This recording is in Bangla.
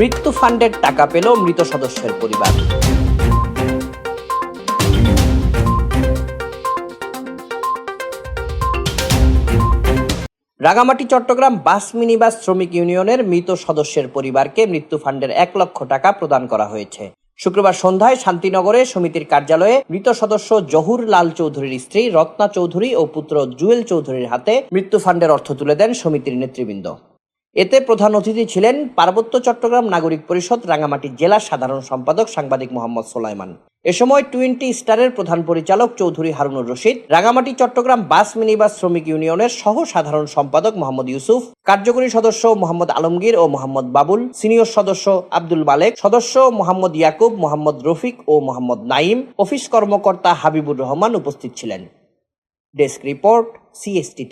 মৃত্যু ফান্ডের টাকা পেল মৃত সদস্যের পরিবার। রাঙামাটি, চট্টগ্রাম বাস মিনিবাস শ্রমিক ইউনিয়নের মৃত সদস্যের পরিবারকে মৃত্যু ফান্ডের এক লক্ষ টাকা প্রদান করা হয়েছে। শুক্রবার সন্ধ্যায় শান্তিনগরে সমিতির কার্যালয়ে মৃত সদস্য জহুর লাল চৌধুরীর স্ত্রী রত্না চৌধুরী ও পুত্র জুয়েল চৌধুরীর হাতে মৃত্যু ফান্ডের অর্থ তুলে দেন সমিতির নেতৃবৃন্দ। এতে প্রধান অতিথি ছিলেন পার্বত্য চট্টগ্রাম নাগরিক পরিষদ রাঙামাটি জেলা সাধারণ সম্পাদক সাংবাদিক মোহাম্মদ সোলাইমান। এ সময় টোয়েন্টি স্টারের প্রধান পরিচালক চৌধুরী হারুনুর রশিদ রাঙামাটি চট্টগ্রাম বাস মিনিবাস শ্রমিক ইউনিয়নের সহ সাধারণ সম্পাদক মোহাম্মদ ইউসুফ, কার্যকরী সদস্য মোহাম্মদ আলমগীর ও মোহাম্মদ বাবুল, সিনিয়র সদস্য আব্দুল মালেক, সদস্য মোহাম্মদ ইয়াকুব, মোহাম্মদ রফিক ও মোহাম্মদ নাইম অফিস কর্মকর্তা হাবিবুর রহমান উপস্থিত ছিলেন। Desk report CST